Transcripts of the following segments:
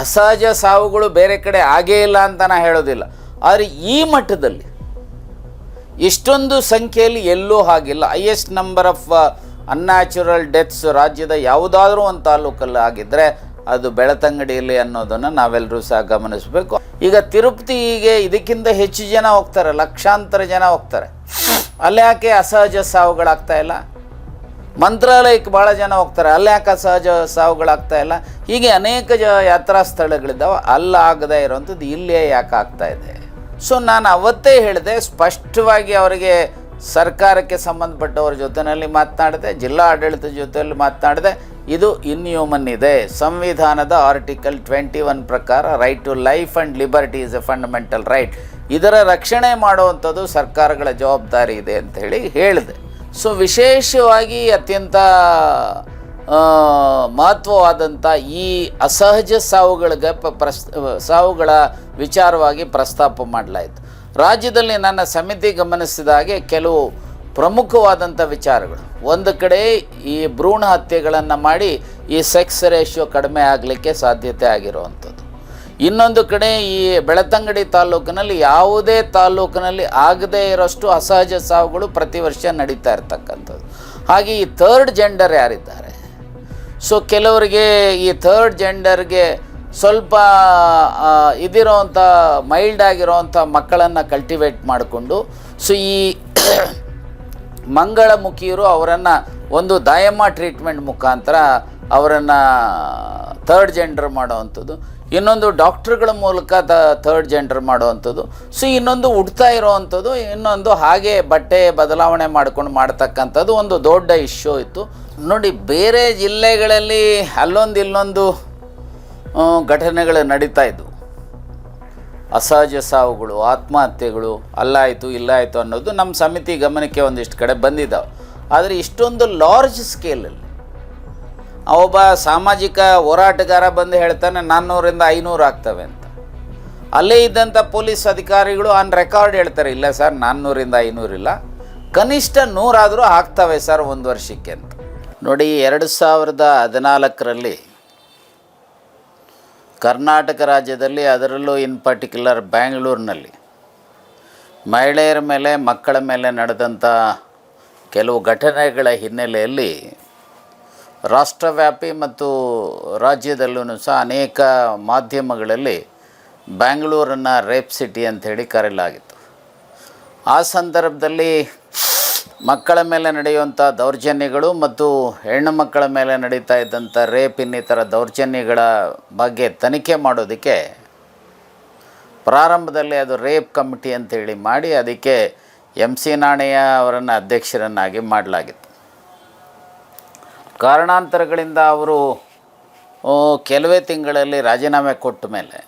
ಅಸಹಜ ಸಾವುಗಳು ಬೇರೆ ಕಡೆ ಆಗೇ ಇಲ್ಲ ಅಂತ ನಾನು ಹೇಳೋದಿಲ್ಲ. ಆದರೆ ಈ ಮಟ್ಟದಲ್ಲಿ ಇಷ್ಟೊಂದು ಸಂಖ್ಯೆಯಲ್ಲಿ ಎಲ್ಲೂ ಹಾಗಿಲ್ಲ. Highest number of unnatural deaths ರಾಜ್ಯದ ಯಾವುದಾದ್ರೂ ಒಂದು ತಾಲೂಕಲ್ಲಿ ಆಗಿದ್ದರೆ ಅದು ಬೆಳತಂಗಡಿಯಲ್ಲಿ ಅನ್ನೋದನ್ನು ನಾವೆಲ್ಲರೂ ಸಹ ಗಮನಿಸಬೇಕು. ಈಗ ತಿರುಪತಿಗೆ ಇದಕ್ಕಿಂತ ಹೆಚ್ಚು ಜನ ಹೋಗ್ತಾರೆ, ಲಕ್ಷಾಂತರ ಜನ ಹೋಗ್ತಾರೆ. ಅಲ್ಲಿ ಯಾಕೆ ಅಸಹಜ ಸಾವುಗಳಾಗ್ತಾ ಇಲ್ಲ? ಮಂತ್ರಾಲಯಕ್ಕೆ ಭಾಳ ಜನ ಹೋಗ್ತಾರೆ. ಅಲ್ಲಿ ಯಾಕೆ ಸಹಜ ಸಾವುಗಳಾಗ್ತಾ ಇಲ್ಲ? ಹೀಗೆ ಅನೇಕ ಜ ಯಾತ್ರಾ ಸ್ಥಳಗಳಿದ್ದಾವೆ. ಅಲ್ಲಾಗದೇ ಇರೋವಂಥದ್ದು ಇಲ್ಲೇ ಯಾಕೆ ಆಗ್ತಾ ಇದೆ? ಸೊ ನಾನು ಅವತ್ತೇ ಹೇಳಿದೆ, ಸ್ಪಷ್ಟವಾಗಿ ಅವರಿಗೆ ಸರ್ಕಾರಕ್ಕೆ ಸಂಬಂಧಪಟ್ಟವ್ರ ಜೊತೆಯಲ್ಲಿ ಮಾತನಾಡಿದೆ, ಜಿಲ್ಲಾ ಆಡಳಿತದ ಜೊತೆಯಲ್ಲಿ ಮಾತನಾಡಿದೆ. ಇದು ಇನ್ಹ್ಯೂಮನ್ ಇದೆ ಸಂವಿಧಾನದ ಆರ್ಟಿಕಲ್ ಟ್ವೆಂಟಿ ಒನ್ ಪ್ರಕಾರ right to life and liberty is a fundamental right ಇದರ ರಕ್ಷಣೆ ಮಾಡುವಂಥದ್ದು ಸರ್ಕಾರಗಳ ಜವಾಬ್ದಾರಿ ಇದೆ ಅಂತ ಹೇಳಿ ಹೇಳಿದೆ. ಸೊ ವಿಶೇಷವಾಗಿ ಅತ್ಯಂತ ಮಹತ್ವವಾದಂಥ ಈ ಅಸಹಜ ಸಾವುಗಳಿಗೆ ಪ್ರಸ್, ಸಾವುಗಳ ವಿಚಾರವಾಗಿ ಪ್ರಸ್ತಾಪ ಮಾಡಲಾಯಿತು. ರಾಜ್ಯದಲ್ಲಿ ನನ್ನ ಸಮಿತಿ ಗಮನಿಸಿದ ಹಾಗೆ ಕೆಲವು ಪ್ರಮುಖವಾದಂಥ ವಿಚಾರಗಳು. ಒಂದು ಕಡೆ ಈ ಭ್ರೂಣ ಹತ್ಯೆಗಳನ್ನು ಮಾಡಿ ಈ ಸೆಕ್ಸ್ ರೇಷಿಯೋ ಕಡಿಮೆ ಆಗಲಿಕ್ಕೆ ಸಾಧ್ಯತೆ ಆಗಿರುವಂಥದ್ದು. ಇನ್ನೊಂದು ಕಡೆ ಈ ಬೆಳತಂಗಡಿ ತಾಲೂಕಿನಲ್ಲಿ ಯಾವುದೇ ತಾಲೂಕಿನಲ್ಲಿ ಆಗದೇ ಇರೋಷ್ಟು ಅಸಹಜ ಸಾವುಗಳು ಪ್ರತಿ ವರ್ಷ ನಡೀತಾ ಇರ್ತಕ್ಕಂಥದ್ದು. ಹಾಗೆ ಈ ಥರ್ಡ್ ಜೆಂಡರ್ ಯಾರಿದ್ದಾರೆ? ಸೊ ಕೆಲವರಿಗೆ ಈ ಥರ್ಡ್ ಜೆಂಡರ್ಗೆ ಸ್ವಲ್ಪ ಇದಿರೋವಂಥ ಮೈಲ್ಡ್ ಆಗಿರೋವಂಥ ಮಕ್ಕಳನ್ನು ಕಲ್ಟಿವೇಟ್ ಮಾಡಿಕೊಂಡು ಸೊ ಈ ಮಂಗಳಮುಖಿಯರು ಅವರನ್ನು ಒಂದು ದಾಯಮ್ಮ ಟ್ರೀಟ್ಮೆಂಟ್ ಮುಖಾಂತರ ಅವರನ್ನು ಥರ್ಡ್ ಜೆಂಡರ್ ಮಾಡೋವಂಥದ್ದು. ಇನ್ನೊಂದು ಡಾಕ್ಟ್ರುಗಳ ಮೂಲಕ ತ ಥರ್ಡ್ ಜೆಂಡರ್ ಮಾಡುವಂಥದ್ದು. ಸೊ, ಇನ್ನೊಂದು ಉಡ್ತಾ ಇರೋವಂಥದ್ದು, ಇನ್ನೊಂದು ಹಾಗೆ ಬಟ್ಟೆ ಬದಲಾವಣೆ ಮಾಡ್ಕೊಂಡು ಮಾಡ್ತಕ್ಕಂಥದ್ದು ಒಂದು ದೊಡ್ಡ ಇಶ್ಯೂ ಇತ್ತು. ನೋಡಿ, ಬೇರೆ ಜಿಲ್ಲೆಗಳಲ್ಲಿ ಅಲ್ಲೊಂದು ಇಲ್ಲೊಂದು ಘಟನೆಗಳು ನಡೀತಾ ಇದ್ವು. ಅಸಹಜ ಸಾವುಗಳು, ಆತ್ಮಹತ್ಯೆಗಳು, ಅಲ್ಲಾಯಿತು, ಇಲ್ಲಾಯಿತು ಅನ್ನೋದು ನಮ್ಮ ಸಮಿತಿ ಗಮನಕ್ಕೆ ಒಂದಿಷ್ಟು ಕಡೆ ಬಂದಿದ್ದಾವೆ ಆದರೆ ಇಷ್ಟೊಂದು ಲಾರ್ಜ್ ಸ್ಕೇಲಲ್ಲಿ ಒಬ್ಬ ಸಾಮಾಜಿಕ ಹೋರಾಟಗಾರ ಬಂದು ಹೇಳ್ತಾನೆ, ನಾನ್ನೂರಿಂದ ಐನೂರು ಆಗ್ತವೆ ಅಂತ. ಅಲ್ಲೇ ಇದ್ದಂಥ ಪೊಲೀಸ್ ಅಧಿಕಾರಿಗಳು ಆನ್ ರೆಕಾರ್ಡ್ ಹೇಳ್ತಾರೆ, ಇಲ್ಲ ಸರ್, ನಾನ್ನೂರಿಂದ ಇಲ್ಲ. ಕನಿಷ್ಠ ನೂರಾದರೂ ಆಗ್ತವೆ ಸರ್ ಒಂದು ವರ್ಷಕ್ಕೆ ಅಂತ. ನೋಡಿ, ಎರಡು ಸಾವಿರದ ಹದಿನಾಲ್ಕರಲ್ಲಿ ಕರ್ನಾಟಕ ರಾಜ್ಯದಲ್ಲಿ, ಅದರಲ್ಲೂ ಇನ್ ಪರ್ಟಿಕ್ಯುಲರ್ ಬ್ಯಾಂಗ್ಳೂರಿನಲ್ಲಿ ಮಹಿಳೆಯರ ಮೇಲೆ, ಮಕ್ಕಳ ಮೇಲೆ ನಡೆದಂಥ ಕೆಲವು ಘಟನೆಗಳ ಹಿನ್ನೆಲೆಯಲ್ಲಿ ರಾಷ್ಟ್ರವ್ಯಾಪಿ ಮತ್ತು ರಾಜ್ಯದಲ್ಲೂ ಸಹ ಅನೇಕ ಮಾಧ್ಯಮಗಳಲ್ಲಿ ಬ್ಯಾಂಗ್ಳೂರನ್ನು ರೇಪ್ ಸಿಟಿ ಅಂಥೇಳಿ ಕರೆಯಲಾಗಿತ್ತು. ಆ ಸಂದರ್ಭದಲ್ಲಿ ಮಕ್ಕಳ ಮೇಲೆ ನಡೆಯುವಂಥ ದೌರ್ಜನ್ಯಗಳು ಮತ್ತು ಹೆಣ್ಣು ಮಕ್ಕಳ ಮೇಲೆ ನಡೀತಾ ಇದ್ದಂಥ ರೇಪ್ ಇನ್ನಿತರ ದೌರ್ಜನ್ಯಗಳ ಬಗ್ಗೆ ತನಿಖೆ ಮಾಡೋದಕ್ಕೆ ಪ್ರಾರಂಭದಲ್ಲಿ ಅದು ರೇಪ್ ಕಮಿಟಿ ಅಂತೇಳಿ ಮಾಡಿ, ಅದಕ್ಕೆ ಎಂ ಸಿ ನಾಣಯ್ಯ ಅವರನ್ನು ಅಧ್ಯಕ್ಷರನ್ನಾಗಿ ಮಾಡಲಾಗಿತ್ತು. ಕಾರಣಾಂತರಗಳಿಂದ ಅವರು ಕೆಲವೇ ತಿಂಗಳಲ್ಲಿ ರಾಜೀನಾಮೆ ಕೊಟ್ಟ ಮೇಲೆ.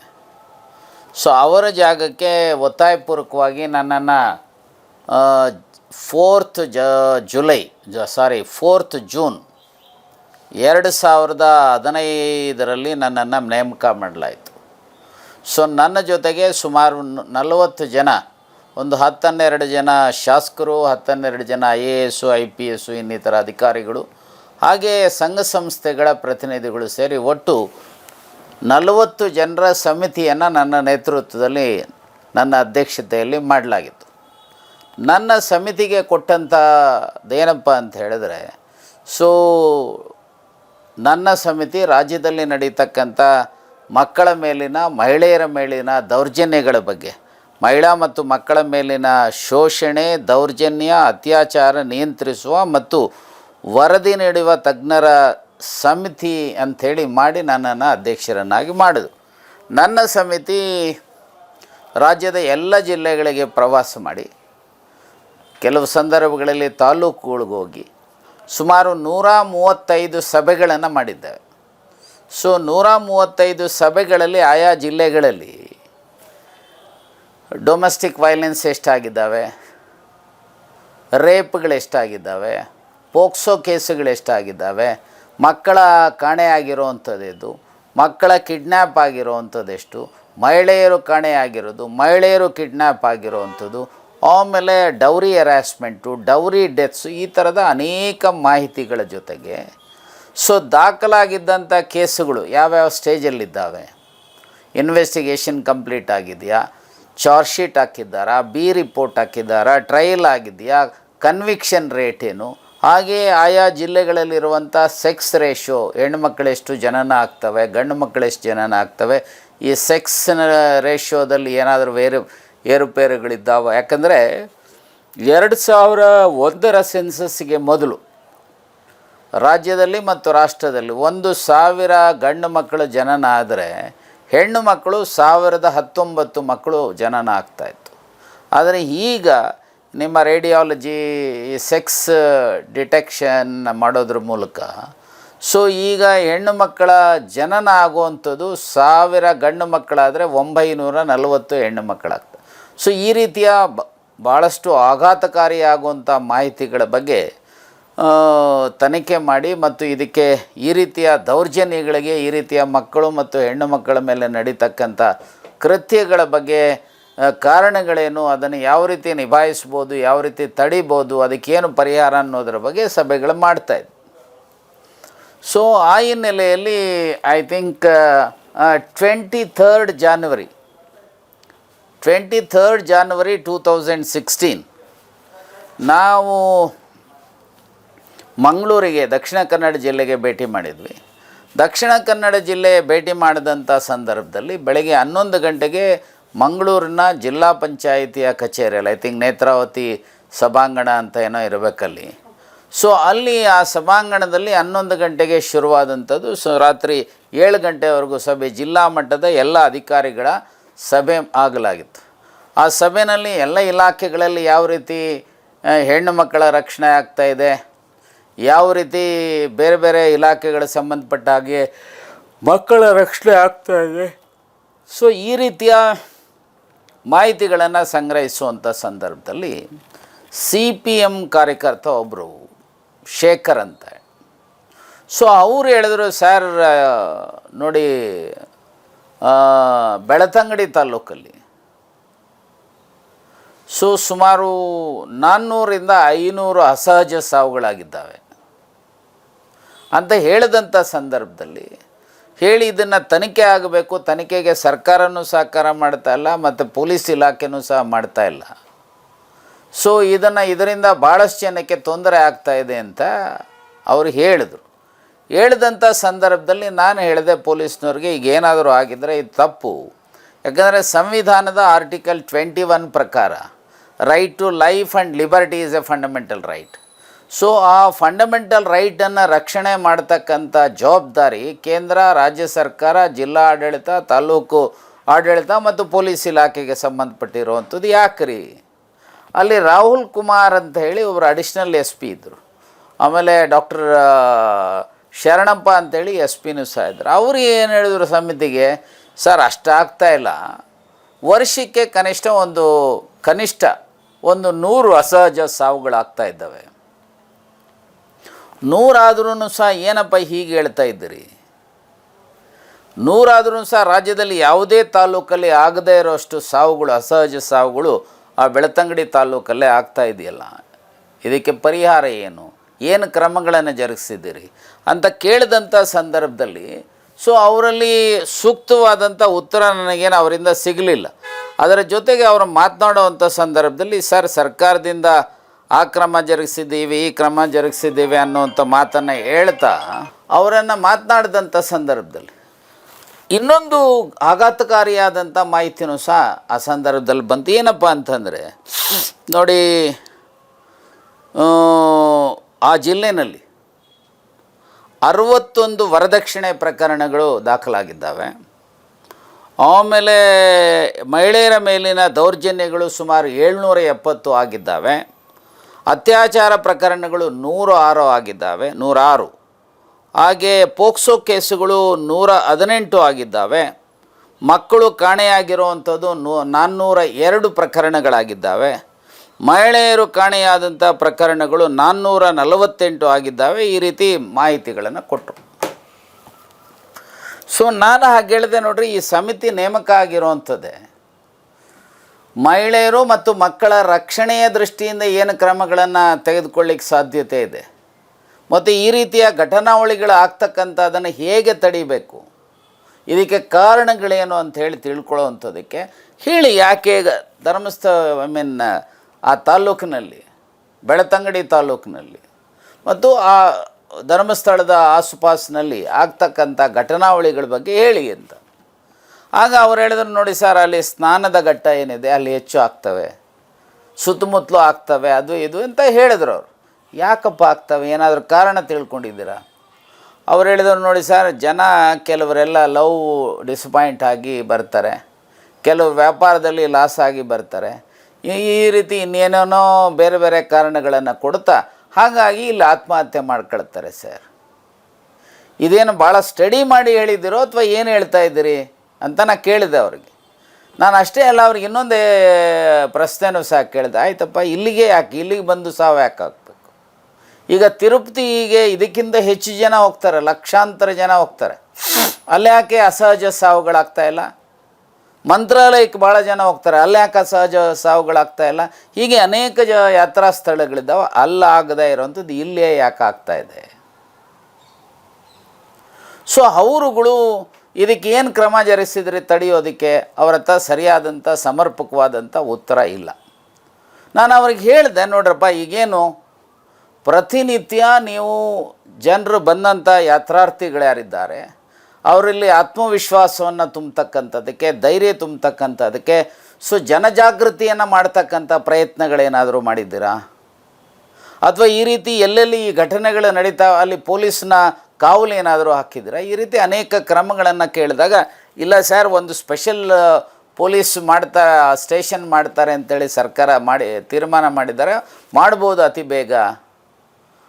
ಸೊ, ಅವರ ಜಾಗಕ್ಕೆ ಒತ್ತಾಯಪೂರ್ವಕವಾಗಿ ನನ್ನನ್ನು ಫೋರ್ತ್ ಜ, ಜುಲೈ, ಜ, ಸಾರಿ, ಫೋರ್ತ್ ಜೂನ್ ಎರಡು ಸಾವಿರದ ಹದಿನೈದರಲ್ಲಿ ನನ್ನನ್ನು ನೇಮಕ ಮಾಡಲಾಯಿತು. ಸೊ, ನನ್ನ ಜೊತೆಗೆ ಸುಮಾರು ನಲವತ್ತು ಜನ, ಒಂದು ಹತ್ತನ್ನೆರಡು ಜನ ಶಾಸಕರು, ಹತ್ತನ್ನೆರಡು ಜನ I A S I P S ಇನ್ನಿತರ ಅಧಿಕಾರಿಗಳು ಹಾಗೆ ಸಂಘ ಸಂಸ್ಥೆಗಳ ಪ್ರತಿನಿಧಿಗಳು ಸೇರಿ ಒಟ್ಟು ನಲವತ್ತು ಜನರ ಸಮಿತಿಯನ್ನು ನನ್ನ ನೇತೃತ್ವದಲ್ಲಿ, ನನ್ನ ಅಧ್ಯಕ್ಷತೆಯಲ್ಲಿ ಮಾಡಲಾಗಿತ್ತು. ನನ್ನ ಸಮಿತಿಗೆ ಕೊಟ್ಟಂಥದ್ದೇನಪ್ಪ ಅಂತ ಹೇಳಿದ್ರೆ, ಸೊ, ನನ್ನ ಸಮಿತಿ ರಾಜ್ಯದಲ್ಲಿ ನಡೀತಕ್ಕಂಥ ಮಕ್ಕಳ ಮೇಲಿನ, ಮಹಿಳೆಯರ ಮೇಲಿನ ದೌರ್ಜನ್ಯಗಳ ಬಗ್ಗೆ, ಮಹಿಳಾ ಮತ್ತು ಮಕ್ಕಳ ಮೇಲಿನ ಶೋಷಣೆ, ದೌರ್ಜನ್ಯ, ಅತ್ಯಾಚಾರ ನಿಯಂತ್ರಿಸುವ ಮತ್ತು ವರದಿ ನೀಡುವ ತಜ್ಞರ ಸಮಿತಿ ಅಂಥೇಳಿ ಮಾಡಿ ನನ್ನನ್ನು ಅಧ್ಯಕ್ಷರನ್ನಾಗಿ ಮಾಡಿದರು. ನನ್ನ ಸಮಿತಿ ರಾಜ್ಯದ ಎಲ್ಲ ಜಿಲ್ಲೆಗಳಿಗೆ ಪ್ರವಾಸ ಮಾಡಿ, ಕೆಲವು ಸಂದರ್ಭಗಳಲ್ಲಿ ತಾಲೂಕುಗಳಿಗೆ ಹೋಗಿ ಸುಮಾರು ನೂರ ಮೂವತ್ತೈದು ಸಭೆಗಳನ್ನು ಮಾಡಿದ್ದೇವೆ. ಸೊ, ನೂರ ಮೂವತ್ತೈದು ಸಭೆಗಳಲ್ಲಿ ಆಯಾ ಜಿಲ್ಲೆಗಳಲ್ಲಿ ಡೊಮೆಸ್ಟಿಕ್ ವೈಲೆನ್ಸ್ ಎಷ್ಟಾಗಿದ್ದಾವೆ, ರೇಪ್ಗಳು ಎಷ್ಟಾಗಿದ್ದಾವೆ ಪೋಕ್ಸೋ ಕೇಸುಗಳು ಎಷ್ಟಾಗಿದ್ದಾವೆ? ಮಕ್ಕಳ ಕಾಣೆಯಾಗಿರೋವಂಥದ್ದು ಮಕ್ಕಳ ಕಿಡ್ನ್ಯಾಪ್ ಆಗಿರೋವಂಥದ್ದೆಷ್ಟು ಮಹಿಳೆಯರು ಕಾಣೆಯಾಗಿರೋದು ಮಹಿಳೆಯರು ಕಿಡ್ನ್ಯಾಪ್ ಆಗಿರೋವಂಥದ್ದು, ಆಮೇಲೆ ಡೌರಿ ಹೆರಾಸ್ಮೆಂಟು, ಡೌರಿ ಡೆತ್ಸು, ಈ ಥರದ ಅನೇಕ ಮಾಹಿತಿಗಳ ಜೊತೆಗೆ. ಸೊ, ದಾಖಲಾಗಿದ್ದಂಥ ಕೇಸುಗಳು ಯಾವ್ಯಾವ ಸ್ಟೇಜಲ್ಲಿದ್ದಾವೆ? ಇನ್ವೆಸ್ಟಿಗೇಷನ್ ಕಂಪ್ಲೀಟ್ ಆಗಿದೆಯಾ? ಚಾರ್ಜ್ ಶೀಟ್ ಹಾಕಿದ್ದಾರಾ? ಬಿ ರಿಪೋರ್ಟ್ ಹಾಕಿದ್ದಾರಾ? ಟ್ರಯಲ್ ಆಗಿದೆಯಾ? ಕನ್ವಿಕ್ಷನ್ ರೇಟ್ ಏನು? ಹಾಗೆಯೇ ಆಯಾ ಜಿಲ್ಲೆಗಳಲ್ಲಿರುವಂಥ ಸೆಕ್ಸ್ ರೇಷೋ ಹೆಣ್ಣುಮಕ್ಕಳೆಷ್ಟು ಜನನ ಆಗ್ತವೆ, ಗಂಡು ಮಕ್ಕಳೆಷ್ಟು ಜನನ ಆಗ್ತವೆ, ಈ ಸೆಕ್ಸ್ನ ರೇಷಿಯೋದಲ್ಲಿ ಏನಾದರೂ ಬೇರೆ ಏರುಪೇರುಗಳಿದ್ದಾವೆ? ಯಾಕಂದರೆ ಎರಡು ಸಾವಿರ ಒಂದರ ಸೆನ್ಸಸ್ಗೆ ಮೊದಲು ರಾಜ್ಯದಲ್ಲಿ ಮತ್ತು ರಾಷ್ಟ್ರದಲ್ಲಿ ಒಂದು ಸಾವಿರ ಗಂಡು ಮಕ್ಕಳು ಜನನ ಆದರೆ ಹೆಣ್ಣು ಮಕ್ಕಳು ಸಾವಿರದ ಹತ್ತೊಂಬತ್ತು ಮಕ್ಕಳು ಜನನ ಆಗ್ತಾಯಿತ್ತು ಆದರೆ ಈಗ ನಿಮ್ಮ ರೇಡಿಯಾಲಜಿ ಸೆಕ್ಸ್ ಡಿಟೆಕ್ಷನ್ ಮಾಡೋದ್ರ ಮೂಲಕ. ಸೊ, ಈಗ ಹೆಣ್ಣು ಮಕ್ಕಳ ಜನನ ಆಗುವಂಥದ್ದು ಸಾವಿರ ಗಂಡು ಮಕ್ಕಳಾದರೆ ಒಂಬೈನೂರ ನಲವತ್ತು ಹೆಣ್ಣು ಮಕ್ಕಳಾಗ್ತದೆ. ಸೊ, ಈ ರೀತಿಯ ಭಾಳಷ್ಟು ಆಘಾತಕಾರಿಯಾಗುವಂಥ ಮಾಹಿತಿಗಳ ಬಗ್ಗೆ ತನಿಖೆ ಮಾಡಿ ಮತ್ತು ಇದಕ್ಕೆ ಈ ರೀತಿಯ ದೌರ್ಜನ್ಯಗಳಿಗೆ ಈ ರೀತಿಯ ಮಕ್ಕಳು ಮತ್ತು ಹೆಣ್ಣು ಮಕ್ಕಳ ಮೇಲೆ ನಡೀತಕ್ಕಂಥ ಕೃತ್ಯಗಳ ಬಗ್ಗೆ ಕಾರಣಗಳೇನು? ಅದನ್ನು ಯಾವ ರೀತಿ ನಿಭಾಯಿಸ್ಬೋದು? ಯಾವ ರೀತಿ ತಡಿಬೋದು? ಅದಕ್ಕೇನು ಪರಿಹಾರ ಅನ್ನೋದ್ರ ಬಗ್ಗೆ ಸಭೆಗಳು ಮಾಡ್ತಾಯಿದ್ವಿ ಸೊ ಆ ಹಿನ್ನೆಲೆಯಲ್ಲಿ I think twenty third January twenty third January two thousand sixteen ನಾವು ಮಂಗಳೂರಿಗೆ, ದಕ್ಷಿಣ ಕನ್ನಡ ಜಿಲ್ಲೆಗೆ ಭೇಟಿ ಮಾಡಿದ್ವಿ. ದಕ್ಷಿಣ ಕನ್ನಡ ಜಿಲ್ಲೆ ಭೇಟಿ ಮಾಡಿದಂಥ ಸಂದರ್ಭದಲ್ಲಿ ಬೆಳಗ್ಗೆ ಹನ್ನೊಂದು ಗಂಟೆಗೆ ಮಂಗಳೂರಿನ ಜಿಲ್ಲಾ ಪಂಚಾಯಿತಿಯ ಕಚೇರಿಯಲ್ಲಿ ಐ ಥಿಂಕ್ ನೇತ್ರಾವತಿ ಸಭಾಂಗಣ ಅಂತ ಏನೋ ಇರಬೇಕಲ್ಲಿ. ಸೊ ಅಲ್ಲಿ ಆ ಸಭಾಂಗಣದಲ್ಲಿ ಹನ್ನೊಂದು ಗಂಟೆಗೆ ಶುರುವಾದಂಥದ್ದು. ಸೊ ರಾತ್ರಿ ಏಳು ಗಂಟೆವರೆಗೂ ಸಭೆ ಜಿಲ್ಲಾ ಮಟ್ಟದ ಎಲ್ಲ ಅಧಿಕಾರಿಗಳ ಸಭೆ ಆಗಲಾಗಿತ್ತು. ಆ ಸಭೆಯಲ್ಲಿ ಎಲ್ಲ ಇಲಾಖೆಗಳಲ್ಲಿ ಯಾವ ರೀತಿ ಹೆಣ್ಣು ಮಕ್ಕಳ ರಕ್ಷಣೆ ಆಗ್ತಾ ಇದೆ ಯಾವ ರೀತಿ ಬೇರೆ ಬೇರೆ ಇಲಾಖೆಗಳ ಸಂಬಂಧಪಟ್ಟ ಹಾಗೆ ಮಕ್ಕಳ ರಕ್ಷಣೆ ಆಗ್ತಾ ಇದೆ. ಸೊ ಈ ರೀತಿಯ ಮಾಹಿತಿಗಳನ್ನು ಸಂಗ್ರಹಿಸುವಂಥ ಸಂದರ್ಭದಲ್ಲಿ ಸಿ ಪಿ ಎಂ ಕಾರ್ಯಕರ್ತ ಒಬ್ಬರು ಶೇಖರ್ ಅಂತ. ಸೊ ಅವ್ರು ಹೇಳಿದ್ರು ಸರ್ ನೋಡಿ ಬೆಳತಂಗಡಿ ತಾಲೂಕಲ್ಲಿ ಸೊ, ಸುಮಾರು ನಾನ್ನೂರಿಂದ ಐನೂರು ಅಸಹಜ ಸಾವುಗಳಾಗಿದ್ದಾವೆ. ಅಂತ ಹೇಳಿದಂಥ ಸಂದರ್ಭದಲ್ಲಿ ಹೇಳಿ ಇದನ್ನು ತನಿಖೆ ಆಗಬೇಕು, ತನಿಖೆಗೆ ಸರ್ಕಾರನೂ ಸಹಕಾರ ಮಾಡ್ತಾ ಇಲ್ಲ, ಮತ್ತು ಪೊಲೀಸ್ ಇಲಾಖೆನೂ ಸಹ ಮಾಡ್ತಾ ಇಲ್ಲ. ಸೊ ಇದನ್ನು ಇದರಿಂದ ಭಾಳಷ್ಟು ಜನಕ್ಕೆ ತೊಂದರೆ ಆಗ್ತಾ ಇದೆ ಅಂತ ಅವರು ಹೇಳಿದರು. ಹೇಳಿದಂಥ ಸಂದರ್ಭದಲ್ಲಿ ನಾನು ಹೇಳಿದೆ ಪೊಲೀಸ್ನವ್ರಿಗೆ, ಈಗ ಏನಾದರೂ ಆಗಿದ್ದರೆ ಇದು ತಪ್ಪು. ಯಾಕಂದರೆ ಸಂವಿಧಾನದ ಆರ್ಟಿಕಲ್ ಟ್ವೆಂಟಿ ಒನ್ ಪ್ರಕಾರ right to life and liberty is a fundamental right so ಆ ಫಂಡಮೆಂಟಲ್ ರೈಟನ್ನು ರಕ್ಷಣೆ ಮಾಡ್ತಕ್ಕಂಥ ಜವಾಬ್ದಾರಿ ಕೇಂದ್ರ, ರಾಜ್ಯ ಸರ್ಕಾರ, ಜಿಲ್ಲಾ ಆಡಳಿತ, ತಾಲೂಕು ಆಡಳಿತ ಮತ್ತು ಪೊಲೀಸ್ ಇಲಾಖೆಗೆ ಸಂಬಂಧಪಟ್ಟಿರುವಂಥದ್ದು. ಯಾಕ್ರಿ? ಅಲ್ಲಿ ರಾಹುಲ್ ಕುಮಾರ್ ಅಂತ ಹೇಳಿ ಒಬ್ಬರು ಅಡಿಷ್ನಲ್ ಎಸ್ ಪಿ ಇದ್ದರು ಆಮೇಲೆ ಡಾಕ್ಟರ್ ಶರಣಪ್ಪ ಅಂತೇಳಿ ಎಸ್ ಪಿನೂ ಸಹ ಇದ್ದರು ಅವರು ಏನು ಹೇಳಿದ್ರು ಸಮಿತಿಗೆ? ಸರ್, ಅಷ್ಟಾಗ್ತಾ ಇಲ್ಲ. ವರ್ಷಕ್ಕೆ ಕನಿಷ್ಠ ಒಂದು ಕನಿಷ್ಠ ಒಂದು ನೂರು ಅಸಹಜ ಸಾವುಗಳಾಗ್ತಾ ಇದ್ದಾವೆ. ನೂರಾದ್ರೂ ಸಹ ಏನಪ್ಪ ಹೀಗೆ ಹೇಳ್ತಾ ಇದ್ದೀರಿ? ನೂರಾದ್ರೂ ಸಹ ರಾಜ್ಯದಲ್ಲಿ ಯಾವುದೇ ತಾಲೂಕಲ್ಲಿ ಆಗದೇ ಇರೋಷ್ಟು ಸಾವುಗಳು, ಅಸಹಜ ಸಾವುಗಳು ಆ ಬೆಳತಂಗಡಿ ತಾಲೂಕಲ್ಲೇ ಆಗ್ತಾ ಇದೆಯಲ್ಲ? ಇದಕ್ಕೆ ಪರಿಹಾರ ಏನು? ಏನು ಕ್ರಮಗಳನ್ನು ಜರುಗಿಸಿದ್ದೀರಿ? ಅಂತ ಕೇಳಿದಂಥ ಸಂದರ್ಭದಲ್ಲಿ, ಸೊ ಅವರಲ್ಲಿ ಸೂಕ್ತವಾದಂಥ ಉತ್ತರ ನನಗೇನು ಅವರಿಂದ ಸಿಗಲಿಲ್ಲ. ಅದರ ಜೊತೆಗೆ ಅವರು ಮಾತನಾಡುವಂಥ ಸಂದರ್ಭದಲ್ಲಿ, ಸರ್, ಸರ್ಕಾರದಿಂದ ಆ ಕ್ರಮ ಜರುಗಿಸಿದ್ದೀವಿ ಈ ಕ್ರಮ ಜರುಗಿಸಿದ್ದೀವಿ ಅನ್ನುವಂಥ ಮಾತನ್ನು ಹೇಳ್ತಾ ಅವರನ್ನು ಮಾತನಾಡಿದಂಥ ಸಂದರ್ಭದಲ್ಲಿ. ಇನ್ನೊಂದು ಆಘಾತಕಾರಿಯಾದಂಥ ಮಾಹಿತಿನೂ ಸಹ ಆ ಸಂದರ್ಭದಲ್ಲಿ ಬಂತು. ಏನಪ್ಪ ಅಂತಂದರೆ ನೋಡಿ ಆ, ಜಿಲ್ಲೆಯಲ್ಲಿ ಅರವತ್ತೊಂದು ವರದಕ್ಷಿಣೆ ಪ್ರಕರಣಗಳು ದಾಖಲಾಗಿದ್ದಾವೆ. ಆಮೇಲೆ ಮಹಿಳೆಯರ ಮೇಲಿನ ದೌರ್ಜನ್ಯಗಳು ಸುಮಾರು ಏಳ್ನೂರ ಎಪ್ಪತ್ತು ಆಗಿದ್ದಾವೆ. ಅತ್ಯಾಚಾರ ಪ್ರಕರಣಗಳು ನೂರು ಆರು ಆಗಿದ್ದಾವೆ, ನೂರಾರು. ಹಾಗೆ ಪೋಕ್ಸೋ ಕೇಸುಗಳು ನೂರ ಹದಿನೆಂಟು ಆಗಿದ್ದಾವೆ. ಮಕ್ಕಳು ಕಾಣೆಯಾಗಿರುವಂಥದ್ದು ನೂ, ನಾನ್ನೂರ ಎರಡು ಪ್ರಕರಣಗಳಾಗಿದ್ದಾವೆ. ಮಹಿಳೆಯರು ಕಾಣೆಯಾದಂಥ ಪ್ರಕರಣಗಳು ನಾನ್ನೂರ ನಲವತ್ತೆಂಟು ಆಗಿದ್ದಾವೆ. ಈ ರೀತಿ ಮಾಹಿತಿಗಳನ್ನು ಕೊಟ್ಟರು. ಸೊ, ನಾನು ಹಾಗೆ ಹೇಳಿದೆ ನೋಡ್ರಿ, ಈ ಸಮಿತಿ ನೇಮಕ ಆಗಿರುವಂಥದ್ದೇ. ಮಹಿಳೆಯರು ಮತ್ತು ಮಕ್ಕಳ ರಕ್ಷಣೆಯ ದೃಷ್ಟಿಯಿಂದ ಏನು ಕ್ರಮಗಳನ್ನು ತೆಗೆದುಕೊಳ್ಳಿಕ್ಕೆ ಸಾಧ್ಯತೆ ಇದೆ? ಮತ್ತು ಈ ರೀತಿಯ ಘಟನಾವಳಿಗಳು ಆಗ್ತಕ್ಕಂಥದ್ದನ್ನು ಹೇಗೆ ತಡಿಬೇಕು? ಇದಕ್ಕೆ ಕಾರಣಗಳೇನು ಅಂತ ಹೇಳಿ ತಿಳ್ಕೊಳ್ಳೋವಂಥದ್ದಕ್ಕೆ ಹೇಳಿ ಯಾಕೆ ಧರ್ಮಸ್ಥ ಐ ಮೀನ್ ಆ ತಾಲೂಕಿನಲ್ಲಿ ಬೆಳತಂಗಡಿ ತಾಲೂಕಿನಲ್ಲಿ ಮತ್ತು ಆ ಧರ್ಮಸ್ಥಳದ ಆಸುಪಾಸಿನಲ್ಲಿ ಆಗ್ತಕ್ಕಂಥ ಘಟನಾವಳಿಗಳ ಬಗ್ಗೆ ಹೇಳಿ ಅಂತ. ಆಗ ಅವ್ರು ಹೇಳಿದ್ರು, ನೋಡಿ ಸರ್, ಅಲ್ಲಿ ಸ್ನಾನದ ಘಟ್ಟ ಏನಿದೆ, ಅಲ್ಲಿ ಹೆಚ್ಚು ಆಗ್ತವೆ. ಸುತ್ತಮುತ್ತಲು ಆಗ್ತವೆ, ಅದು ಇದು ಅಂತ ಹೇಳಿದ್ರು ಅವರು. ಯಾಕಪ್ಪ ಆಗ್ತವೆ? ಏನಾದರೂ ಕಾರಣ ತಿಳ್ಕೊಂಡಿದ್ದೀರಾ? ಅವ್ರು ಹೇಳಿದ್ರು, ನೋಡಿ ಸರ್, ಜನ ಕೆಲವರೆಲ್ಲ ಲವ್ ಡಿಸಪಾಯಿಂಟ್ ಆಗಿ ಬರ್ತಾರೆ. ಕೆಲವು ವ್ಯಾಪಾರದಲ್ಲಿ ಲಾಸ್ ಆಗಿ ಬರ್ತಾರೆ. ಈ ಈ ರೀತಿ ಇನ್ನೇನೇನೋ ಬೇರೆ ಬೇರೆ ಕಾರಣಗಳನ್ನು ಕೊಡ್ತಾ, ಹಾಗಾಗಿ ಇಲ್ಲಿ ಆತ್ಮಹತ್ಯೆ ಮಾಡ್ಕೊಳ್ತಾರೆ ಸರ್. ಇದೇನು ಭಾಳ ಸ್ಟಡಿ ಮಾಡಿ ಹೇಳಿದ್ದೀರೋ ಅಥವಾ ಏನು ಹೇಳ್ತಾ ಇದ್ದೀರಿ? ಅಂತ ನಾನು ಕೇಳಿದೆ ಅವ್ರಿಗೆ. ನಾನು ಅಷ್ಟೇ ಅಲ್ಲ, ಅವ್ರಿಗೆ ಇನ್ನೊಂದೇ ಪ್ರಶ್ನೆನೂ ಸಹ ಕೇಳಿದೆ. ಆಯ್ತಪ್ಪ, ಇಲ್ಲಿಗೆ ಯಾಕೆ? ಇಲ್ಲಿಗೆ ಬಂದು ಸಾವು ಯಾಕೆ ಆಗಬೇಕು? ಈಗ ತಿರುಪತಿಗೆ ಇದಕ್ಕಿಂತ ಹೆಚ್ಚು ಜನ ಹೋಗ್ತಾರೆ, ಲಕ್ಷಾಂತರ ಜನ ಹೋಗ್ತಾರೆ. ಅಲ್ಲಿ ಯಾಕೆ ಅಸಹಜ ಸಾವುಗಳಾಗ್ತಾ ಇಲ್ಲ? ಮಂತ್ರಾಲಯಕ್ಕೆ ಭಾಳ ಜನ ಹೋಗ್ತಾರೆ, ಅಲ್ಲಿ ಯಾಕೆ ಅಸಹಜ ಸಾವುಗಳಾಗ್ತಾ ಇಲ್ಲ? ಹೀಗೆ ಅನೇಕ ಜ ಯಾತ್ರಾ ಸ್ಥಳಗಳಿದ್ದಾವೆ ಅಲ್ಲಾಗದೇ ಇರೋವಂಥದ್ದು ಇಲ್ಲೇ ಯಾಕೆ ಆಗ್ತಾ ಇದೆ? ಸೊ, ಅವರುಗಳು ಇದಕ್ಕೆ ಏನು ಕ್ರಮ ಜರುಗಿಸಿದ್ರೆ ತಡೆಯೋದಕ್ಕೆ ಅವ್ರ ಹತ್ರ ಸರಿಯಾದಂಥ ಸಮರ್ಪಕವಾದಂಥ ಉತ್ತರ ಇಲ್ಲ. ನಾನು ಅವ್ರಿಗೆ ಹೇಳಿದೆ, ನೋಡ್ರಪ್ಪ, ಈಗೇನು ಪ್ರತಿನಿತ್ಯ ನೀವು ಜನರು ಬಂದಂಥ ಯಾತ್ರಾರ್ಥಿಗಳು ಯಾರಿದ್ದಾರೆ ಅವರಲ್ಲಿ ಆತ್ಮವಿಶ್ವಾಸವನ್ನು ತುಂಬತಕ್ಕಂಥದ್ದಕ್ಕೆ ಧೈರ್ಯ ತುಂಬತಕ್ಕಂಥದ್ದಕ್ಕೆ ಸೊ ಜನಜಾಗೃತಿಯನ್ನು ಮಾಡ್ತಕ್ಕಂಥ ಪ್ರಯತ್ನಗಳೇನಾದರೂ ಮಾಡಿದ್ದೀರಾ? ಅಥವಾ ಈ ರೀತಿ ಎಲ್ಲೆಲ್ಲಿ ಈ ಘಟನೆಗಳು ನಡೀತಾ, ಅಲ್ಲಿ ಪೊಲೀಸ್ನ ಕಾವಲು ಏನಾದರೂ ಹಾಕಿದ್ದೀರಾ ಈ ರೀತಿ ಅನೇಕ ಕ್ರಮಗಳನ್ನು ಕೇಳಿದಾಗ, ಇಲ್ಲ ಸರ್, ಒಂದು ಸ್ಪೆಷಲ್ ಪೊಲೀಸ್ ಮಾಡ್ತಾ, ಸ್ಟೇಷನ್ ಮಾಡ್ತಾರೆ ಅಂತೇಳಿ ಸರ್ಕಾರ ಮಾಡಿ, ತೀರ್ಮಾನ ಮಾಡಿದ್ದಾರೆ ಮಾಡ್ಬೋದು ಅತಿ ಬೇಗ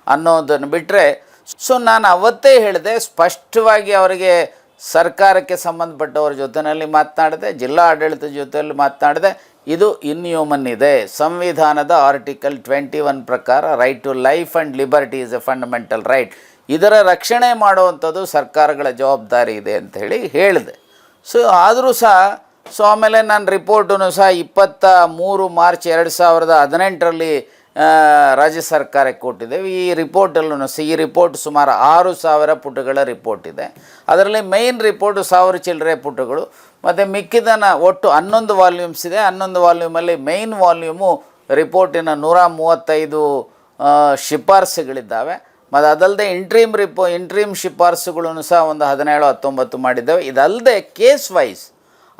ಅನ್ನೋದನ್ನು ಬಿಟ್ಟರೆ ಸೊ ನಾನು ಅವತ್ತೇ ಹೇಳಿದೆ, ಸ್ಪಷ್ಟವಾಗಿ ಅವರಿಗೆ ಸರ್ಕಾರಕ್ಕೆ ಸಂಬಂಧಪಟ್ಟವ್ರ ಜೊತೆಯಲ್ಲಿ ಮಾತನಾಡಿದೆ, ಜಿಲ್ಲಾ ಆಡಳಿತದ ಜೊತೆಯಲ್ಲಿ ಮಾತನಾಡಿದೆ, ಇದು ಇನ್ಹ್ಯೂಮನ್ ಇದೆ ಸಂವಿಧಾನದ ಆರ್ಟಿಕಲ್ ಟ್ವೆಂಟಿ ಒನ್ ಪ್ರಕಾರ right to life and liberty is a fundamental right ಇದರ ರಕ್ಷಣೆ ಮಾಡುವಂಥದ್ದು ಸರ್ಕಾರಗಳ ಜವಾಬ್ದಾರಿ ಇದೆ ಅಂತ ಹೇಳಿ ಹೇಳಿದೆ. ಸೊ, ಆದರೂ ಸಹ, ಸೊ, ಆಮೇಲೆ ನನ್ನ ರಿಪೋರ್ಟನ್ನು ಸಹ ಇಪ್ಪತ್ತ ಮೂರು ಮಾರ್ಚ್ ಎರಡು ಸಾವಿರದ ಹದಿನೆಂಟರಲ್ಲಿ ರಾಜ್ಯ ಸರ್ಕಾರಕ್ಕೆ ಕೊಟ್ಟಿದ್ದೇವೆ. ಈ ರಿಪೋರ್ಟಲ್ಲೂ ಸಹ, ಈ ರಿಪೋರ್ಟ್ ಸುಮಾರು ಆರು ಸಾವಿರ ಪುಟಗಳ ರಿಪೋರ್ಟ್ ಇದೆ. ಅದರಲ್ಲಿ ಮೇಯ್ನ್ ರಿಪೋರ್ಟು ಸಾವಿರ ಚಿಲ್ಲರೆ ಪುಟಗಳು. ಮತ್ತು ಮಿಕ್ಕಿದನ ಒಟ್ಟು ಹನ್ನೊಂದು ವಾಲ್ಯೂಮ್ಸ್ ಇದೆ. ಹನ್ನೊಂದು ವಾಲ್ಯೂಮಲ್ಲಿ ಮೇಯ್ನ್ ವಾಲ್ಯೂಮು ರಿಪೋರ್ಟಿನ ನೂರ ಮೂವತ್ತೈದು ಶಿಫಾರಸುಗಳಿದ್ದಾವೆ. ಮತ್ತು ಅದಲ್ಲದೆ ಇಂಟ್ರೀಮ್ ರಿಪೋ ಇಂಟ್ರೀಮ್ ಶಿಫಾರಸುಗಳನ್ನು ಸಹ ಒಂದು ಹದಿನೇಳು, ಹತ್ತೊಂಬತ್ತು ಮಾಡಿದ್ದೇವೆ. ಇದಲ್ಲದೆ ಕೇಸ್ ವೈಸ್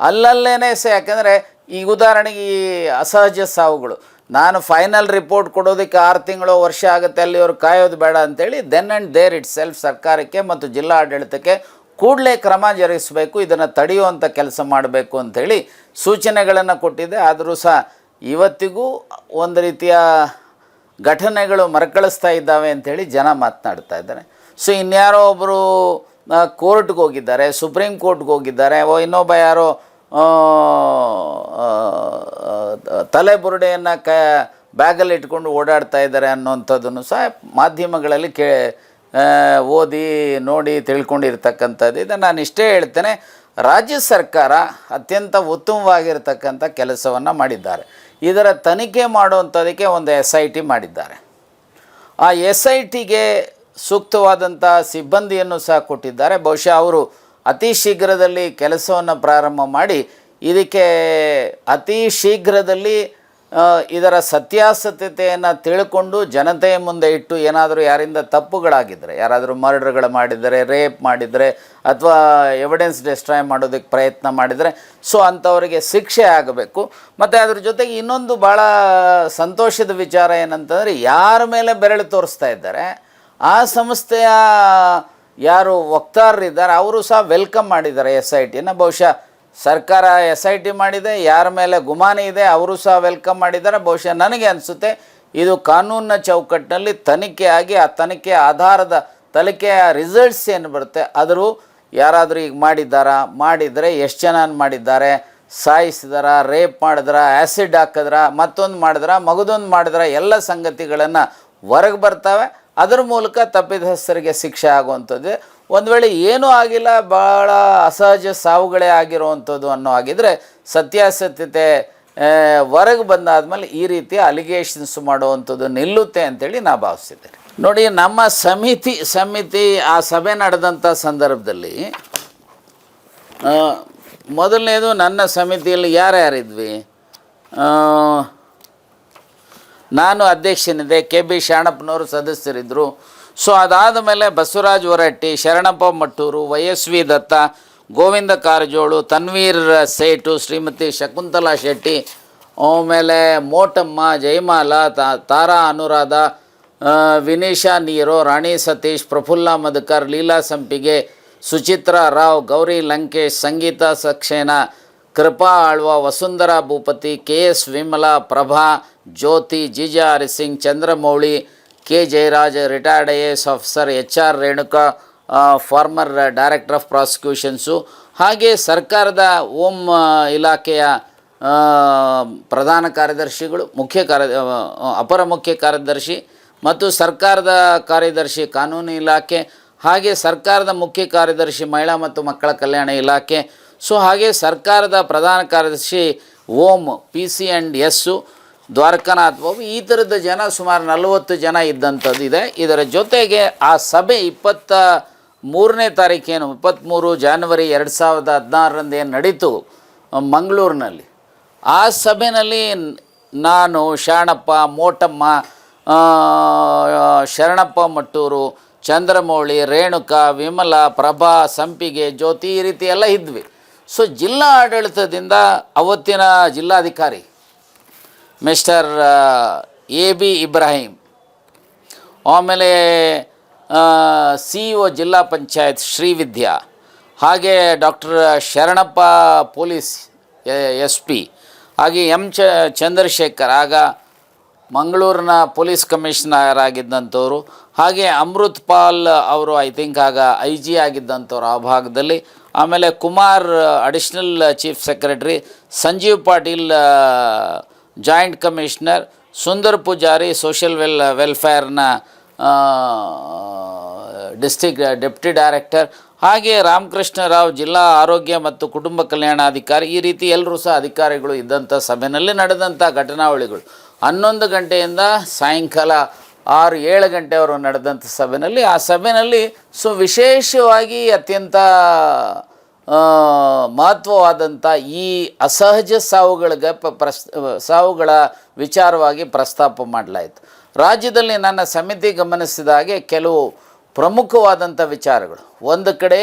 ಅಲ್ಲಲ್ಲೇ ಸಹ ಯಾಕಂದರೆ ಈಗ ಉದಾಹರಣೆಗೆ ಈ ಅಸಹಜ ಸಾವುಗಳು. ನಾನು ಫೈನಲ್ ರಿಪೋರ್ಟ್ ಕೊಡೋದಕ್ಕೆ ಆರು ತಿಂಗಳು ವರ್ಷ ಆಗುತ್ತೆ, ಅಲ್ಲಿ ಅವ್ರು ಕಾಯೋದು ಬೇಡ ಅಂತೇಳಿ then and there it self ಸರ್ಕಾರಕ್ಕೆ ಮತ್ತು ಜಿಲ್ಲಾ ಆಡಳಿತಕ್ಕೆ ಕೂಡಲೇ ಕ್ರಮ ಜರುಗಿಸಬೇಕು, ಇದನ್ನು ತಡೆಯುವಂಥ ಕೆಲಸ ಮಾಡಬೇಕು ಅಂಥೇಳಿ ಸೂಚನೆಗಳನ್ನು ಕೊಟ್ಟಿದೆ ಆದರೂ ಸಹ ಇವತ್ತಿಗೂ ಒಂದು ರೀತಿಯ ಘಟನೆಗಳು ಮರುಕಳಿಸ್ತಾ ಇದ್ದಾವೆ ಅಂಥೇಳಿ ಜನ ಮಾತನಾಡ್ತಾ ಇದ್ದಾರೆ. ಸೊ, ಇನ್ಯಾರೋ ಒಬ್ಬರು ಕೋರ್ಟ್ಗೆ ಹೋಗಿದ್ದಾರೆ, ಸುಪ್ರೀಂ ಕೋರ್ಟ್ಗೆ ಹೋಗಿದ್ದಾರೆ, ಓ, ಇನ್ನೊಬ್ಬ ಯಾರೋ ತಲೆ ಬುರುಡೆಯನ್ನು ಕ, ಬ್ಯಾಗಲ್ಲಿ ಇಟ್ಕೊಂಡು ಓಡಾಡ್ತಾ ಇದ್ದಾರೆ ಅನ್ನೋಂಥದ್ದನ್ನು ಸಹ ಮಾಧ್ಯಮಗಳಲ್ಲಿ ಕೇ ಓದಿ, ನೋಡಿ ತಿಳ್ಕೊಂಡಿರ್ತಕ್ಕಂಥದ್ದು. ಇದನ್ನು ನಾನು ಇಷ್ಟೇ ಹೇಳ್ತೇನೆ, ರಾಜ್ಯ ಸರ್ಕಾರ ಅತ್ಯಂತ ಉತ್ತಮವಾಗಿರ್ತಕ್ಕಂಥ ಕೆಲಸವನ್ನು ಮಾಡಿದ್ದಾರೆ. ಇದರ ತನಿಖೆ ಮಾಡುವಂಥದಕ್ಕೆ ಒಂದು ಎಸ್ ಐ ಟಿ ಮಾಡಿದ್ದಾರೆ. ಆ ಎಸ್ ಐ ಟಿಗೆ ಸೂಕ್ತವಾದಂಥ ಸಿಬ್ಬಂದಿಯನ್ನು ಸಹ ಕೊಟ್ಟಿದ್ದಾರೆ. ಬಹುಶಃ ಅವರು ಅತಿ ಶೀಘ್ರದಲ್ಲಿ ಕೆಲಸವನ್ನು ಪ್ರಾರಂಭ ಮಾಡಿ ಇದಕ್ಕೆ ಅತಿ ಶೀಘ್ರದಲ್ಲಿ ಇದರ ಸತ್ಯಾಸತ್ಯತೆಯನ್ನು ತಿಳ್ಕೊಂಡು ಜನತೆಯ ಮುಂದೆ ಇಟ್ಟು ಏನಾದರೂ ಯಾರಿಂದ ತಪ್ಪುಗಳಾಗಿದ್ದರೆ ಯಾರಾದರೂ ಮರ್ಡರ್ಗಳು ಮಾಡಿದರೆ, ರೇಪ್ ಮಾಡಿದರೆ, ಅಥವಾ ಎವಿಡೆನ್ಸ್ ಡಿಸ್ಟ್ರಾಯ್ ಮಾಡೋದಕ್ಕೆ ಪ್ರಯತ್ನ ಮಾಡಿದರೆ, ಸೊ ಅಂಥವರಿಗೆ ಶಿಕ್ಷೆ ಆಗಬೇಕು. ಮತ್ತು ಅದ್ರ ಜೊತೆಗೆ ಇನ್ನೊಂದು ಭಾಳ ಸಂತೋಷದ ವಿಚಾರ ಏನಂತಂದರೆ, ಯಾರ ಮೇಲೆ ಬೆರಳು ತೋರಿಸ್ತಾ ಇದ್ದಾರೆ, ಆ ಸಂಸ್ಥೆಯ ಯಾರು ವಕ್ತಾರರಿದ್ದಾರೆ, ಅವರು ಸಹ ವೆಲ್ಕಮ್ ಮಾಡಿದ್ದಾರೆ ಎಸ್ ಐ ಟಿಯನ್ನು ಬಹುಶಃ ಸರ್ಕಾರ ಎಸ್ ಐ ಟಿ ಮಾಡಿದೆ, ಯಾರ ಮೇಲೆ ಗುಮಾನಿ ಇದೆ, ಅವರು ಸಹ ವೆಲ್ಕಮ್ ಮಾಡಿದ್ದಾರೆ. ಬಹುಶಃ ನನಗೆ ಅನಿಸುತ್ತೆ ಇದು ಕಾನೂನಿನ ಚೌಕಟ್ಟಿನಲ್ಲಿ ತನಿಖೆ ಆಗಿ ಆ ತನಿಖೆ ಆಧಾರದ ತನಿಖೆಯ ರಿಸಲ್ಟ್ಸ್ ಏನು ಬರುತ್ತೆ, ಆದರೂ ಯಾರಾದರೂ ಈಗ ಮಾಡಿದ್ದಾರಾ, ಮಾಡಿದರೆ ಎಷ್ಟು ಜನ ಮಾಡಿದ್ದಾರೆ, ಸಾಯಿಸಿದಾರ ರೇಪ್ ಮಾಡಿದ್ರ ಆ್ಯಸಿಡ್ ಹಾಕಿದ್ರ, ಮತ್ತೊಂದು ಮಾಡಿದ್ರ, ಮಗದೊಂದು ಮಾಡಿದ್ರ, ಎಲ್ಲ ಸಂಗತಿಗಳನ್ನು ಹೊರಗೆ ಬರ್ತವೆ. ಅದರ ಮೂಲಕ ತಪ್ಪಿತಸ್ಥರಿಗೆ ಶಿಕ್ಷೆ ಆಗುವಂಥದ್ದು. ಒಂದು ವೇಳೆ ಏನೂ ಆಗಿಲ್ಲ ಭಾಳ ಅಸಹಜ ಸಾವುಗಳೇ ಆಗಿರುವಂಥದ್ದು ಅನ್ನೋ ಆಗಿದ್ರೆ ಸತ್ಯಾಸತ್ಯತೆ ಹೊರಗೆ ಬಂದಾದ್ಮೇಲೆ ಈ ರೀತಿ ಅಲಿಗೇಷನ್ಸ್ ಮಾಡುವಂಥದ್ದು ನಿಲ್ಲುತ್ತೆ ಅಂತೇಳಿ ನಾ ಭಾವಿಸಿದ್ದೇನೆ ನೋಡಿ, ನಮ್ಮ ಸಮಿತಿ ಸಮಿತಿ, ಆ ಸಭೆ ನಡೆದಂಥ ಸಂದರ್ಭದಲ್ಲಿ ಮೊದಲನೇದು ನನ್ನ ಸಮಿತಿಯಲ್ಲಿ ಯಾರ್ಯಾರಿದ್ವಿ? ನಾನು ಅಧ್ಯಕ್ಷನಿದ್ದೆ, ಕೆ ಬಿ ಶಾಣಪ್ಪನವರು ಸದಸ್ಯರಿದ್ದರು ಸೊ ಅದಾದ ಮೇಲೆ Basavaraj Horatti, Sharanappa Mattur, Y S V Datta, Govind Karjol, Tanveer Sait Shrimati Shakuntala Shetty, ಆಮೇಲೆ ಮೋಟಮ್ಮ, ಜಯಮಾಲ ತಾರಾ ಅನುರಾಧ ವಿನೀಶಾ ನೀರೋ, Rani Satish, Praphulla Madhukar Leela Sampige, Suchitra Rao, Gauri Lankesh, Sangeeta Saxena Kripa Alva Vasundhara Bhupathi K S Vimala, Prabha, Jyoti, Jija, Harisingh, Chandramouli, K Jayaraj retired I A S officer H R Renuka former director of prosecutions ಹಾಗೆ ಸರ್ಕಾರದ ಓಂ ಇಲಾಖೆಯ ಪ್ರಧಾನ ಕಾರ್ಯದರ್ಶಿಗಳು, ಮುಖ್ಯ ಕಾರ್ಯ ಅಪರ ಮುಖ್ಯ ಕಾರ್ಯದರ್ಶಿ ಮತ್ತು ಸರ್ಕಾರದ ಕಾರ್ಯದರ್ಶಿ, ಕಾನೂನು ಇಲಾಖೆ, ಹಾಗೆ ಸರ್ಕಾರದ ಮುಖ್ಯ ಕಾರ್ಯದರ್ಶಿ, ಮಹಿಳಾ ಮತ್ತು ಮಕ್ಕಳ ಕಲ್ಯಾಣ ಇಲಾಖೆ ಸೊ ಹಾಗೆ ಸರ್ಕಾರದ ಪ್ರಧಾನ ಕಾರ್ಯದರ್ಶಿ Om P C and S Dwarakanath Babu, ಈ ಥರದ ಜನ ಸುಮಾರು ನಲವತ್ತು ಜನ ಇದ್ದಂಥದ್ದು ಇದೆ. ಇದರ ಜೊತೆಗೆ ಆ ಸಭೆ ಇಪ್ಪತ್ತ ಮೂರನೇ ತಾರೀಕೇನು ಇಪ್ಪತ್ತ್ಮೂರು ಜಾನ್ವರಿ ಎರಡು ಸಾವಿರದ ಹದಿನಾರರಂದು ಏನು ನಡೀತು ಮಂಗಳೂರಿನಲ್ಲಿ? ಆ ಸಭೆಯಲ್ಲಿ ನಾನು ಶಾಣಪ್ಪ, ಮೋಟಮ್ಮ ಶರಣಪ್ಪ ಮಟ್ಟೂರು, ಚಂದ್ರಮೌಳಿ, ರೇಣುಕಾ, ವಿಮಲ, ಪ್ರಭಾ, ಸಂಪಿಗೆ, ಜ್ಯೋತಿ ಈ ರೀತಿ ಎಲ್ಲ ಇದ್ವಿ. ಸೊ ಜಿಲ್ಲಾ ಆಡಳಿತದಿಂದ ಅವತ್ತಿನ ಜಿಲ್ಲಾಧಿಕಾರಿ ಮಿಸ್ಟರ್ ಎ ಬಿ ಇಬ್ರಾಹಿಂ, ಆಮೇಲೆ ಸಿ ಒ ಜಿಲ್ಲಾ ಪಂಚಾಯತ್ ಶ್ರೀವಿದ್ಯಾ ಹಾಗೆ doctor Sharanappa police S P, ಹಾಗೆ ಎಂ ಚ, ಚಂದ್ರಶೇಖರ್, ಆಗ ಮಂಗಳೂರಿನ ಪೊಲೀಸ್ ಕಮಿಷನರ್ ಆಗಿದ್ದಂಥವ್ರು, ಹಾಗೆ ಅಮೃತ್ ಪಾಲ್ ಅವರು, ಐ ಥಿಂಕ್ ಆಗ ಐ ಜಿ ಆಗಿದ್ದಂಥವ್ರು ಆ ಭಾಗದಲ್ಲಿ ಆಮೇಲೆ Kumar additional chief secretary Sanjeev Patil joint commissioner Sundar Pujari social well ವೆಲ್ಫೇರ್ನ district deputy director ಹಾಗೆ ರಾಮಕೃಷ್ಣ ರಾವ್ ಜಿಲ್ಲಾ ಆರೋಗ್ಯ ಮತ್ತು ಕುಟುಂಬ ಕಲ್ಯಾಣಾಧಿಕಾರಿ, ಈ ರೀತಿ ಎಲ್ಲರೂ ಸಹ ಅಧಿಕಾರಿಗಳು ಇದ್ದಂಥ ಸಭೆಯಲ್ಲಿ ನಡೆದಂಥ ಘಟನಾವಳಿಗಳು. ಹನ್ನೊಂದು ಗಂಟೆಯಿಂದ ಸಾಯಂಕಾಲ ಆರು ಏಳು ಗಂಟೆಯವರು ನಡೆದಂಥ ಸಭೆಯಲ್ಲಿ ಆ ಸಭೆಯಲ್ಲಿ ಸೊ ವಿಶೇಷವಾಗಿ ಅತ್ಯಂತ ಮಹತ್ವವಾದಂಥ ಈ ಅಸಹಜ ಸಾವುಗಳಿಗೆ ಪ, ಪ್ರಸ್, ಸಾವುಗಳ ವಿಚಾರವಾಗಿ ಪ್ರಸ್ತಾಪ ಮಾಡಲಾಯಿತು. ರಾಜ್ಯದಲ್ಲಿ ನನ್ನ ಸಮಿತಿ ಗಮನಿಸಿದ ಹಾಗೆ ಕೆಲವು ಪ್ರಮುಖವಾದಂಥ ವಿಚಾರಗಳು. ಒಂದು ಕಡೆ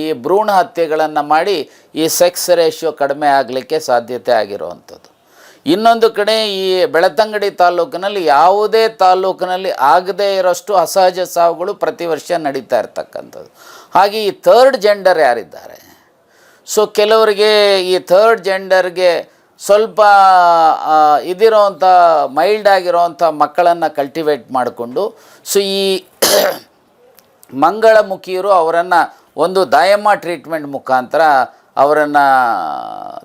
ಈ ಭ್ರೂಣ ಹತ್ಯೆಗಳನ್ನು ಮಾಡಿ ಈ ಸೆಕ್ಸ್ ರೇಷಿಯೋ ಕಡಿಮೆ ಆಗಲಿಕ್ಕೆ ಸಾಧ್ಯತೆ ಆಗಿರುವಂಥದ್ದು. ಇನ್ನೊಂದು ಕಡೆ ಈ ಬೆಳತಂಗಡಿ ತಾಲೂಕಿನಲ್ಲಿ ಯಾವುದೇ ತಾಲೂಕಿನಲ್ಲಿ ಆಗದೇ ಇರೋಷ್ಟು ಅಸಹಜ ಸಾವುಗಳು ಪ್ರತಿ ವರ್ಷ ನಡೀತಾ ಇರ್ತಕ್ಕಂಥದ್ದು. ಹಾಗೆ ಈ ಥರ್ಡ್ ಜೆಂಡರ್ ಯಾರಿದ್ದಾರೆ? ಸೊ ಕೆಲವರಿಗೆ ಈ ಥರ್ಡ್ ಜೆಂಡರ್ಗೆ ಸ್ವಲ್ಪ ಇದಿರೋವಂಥ ಮೈಲ್ಡ್ ಆಗಿರೋವಂಥ ಮಕ್ಕಳನ್ನು ಕಲ್ಟಿವೇಟ್ ಮಾಡಿಕೊಂಡು ಸೊ ಈ ಮಂಗಳಮುಖಿಯರು ಅವರನ್ನು ಒಂದು ದಾಯಮ್ಮ ಟ್ರೀಟ್ಮೆಂಟ್ ಮುಖಾಂತರ ಅವರನ್ನು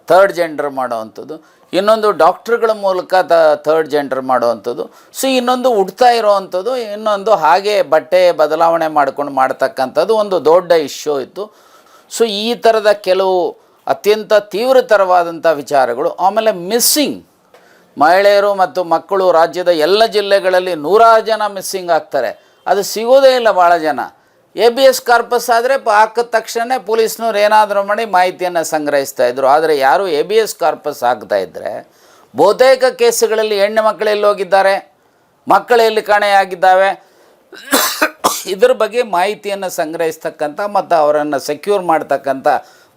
ಥರ್ಡ್ ಜೆಂಡರ್ ಮಾಡೋವಂಥದ್ದು ಇನ್ನೊಂದು ಡಾಕ್ಟ್ರುಗಳ ಮೂಲಕ ತ ಥರ್ಡ್ ಜೆಂಡರ್ ಮಾಡುವಂಥದ್ದು. ಸೊ, ಇನ್ನೊಂದು ಉಡ್ತಾ ಇರೋವಂಥದ್ದು, ಇನ್ನೊಂದು ಹಾಗೆ ಬಟ್ಟೆ ಬದಲಾವಣೆ ಮಾಡ್ಕೊಂಡು ಮಾಡ್ತಕ್ಕಂಥದ್ದು ಒಂದು ದೊಡ್ಡ ಇಶ್ಯೂ ಇತ್ತು. ಸೊ, ಈ ಥರದ ಕೆಲವು ಅತ್ಯಂತ ತೀವ್ರತರವಾದಂಥ ವಿಚಾರಗಳು, ಆಮೇಲೆ ಮಿಸ್ಸಿಂಗ್. ಮಹಿಳೆಯರು ಮತ್ತು ಮಕ್ಕಳು ರಾಜ್ಯದ ಎಲ್ಲ ಜಿಲ್ಲೆಗಳಲ್ಲಿ ನೂರಾರು ಜನ ಮಿಸ್ಸಿಂಗ್ ಆಗ್ತಾರೆ. ಅದು ಸಿಗೋದೇ ಇಲ್ಲ ಭಾಳ ಜನ. ಎ ಬಿ ಎಸ್ ಕಾರ್ಪಸ್ ಆದರೆ ಹಾಕಿದ ತಕ್ಷಣ ಪೊಲೀಸ್ನವ್ರು ಏನಾದರೂ ಮಾಡಿ ಮಾಹಿತಿಯನ್ನು ಸಂಗ್ರಹಿಸ್ತಾ ಇದ್ರು. ಆದರೆ ಯಾರು ಎ ಬಿ ಎಸ್ ಕಾರ್ಪಸ್ ಹಾಕ್ತಾ ಇದ್ದರೆ ಬಹುತೇಕ ಕೇಸುಗಳಲ್ಲಿ ಹೆಣ್ಣು ಮಕ್ಕಳು ಎಲ್ಲಿ ಹೋಗಿದ್ದಾರೆ ಮಕ್ಕಳು ಎಲ್ಲಿ ಕಾಣೆಯಾಗಿದ್ದಾವೆ, ಇದ್ರ ಬಗ್ಗೆ ಮಾಹಿತಿಯನ್ನು ಸಂಗ್ರಹಿಸ್ತಕ್ಕಂಥ ಮತ್ತು ಅವರನ್ನು ಸೆಕ್ಯೂರ್ ಮಾಡ್ತಕ್ಕಂಥ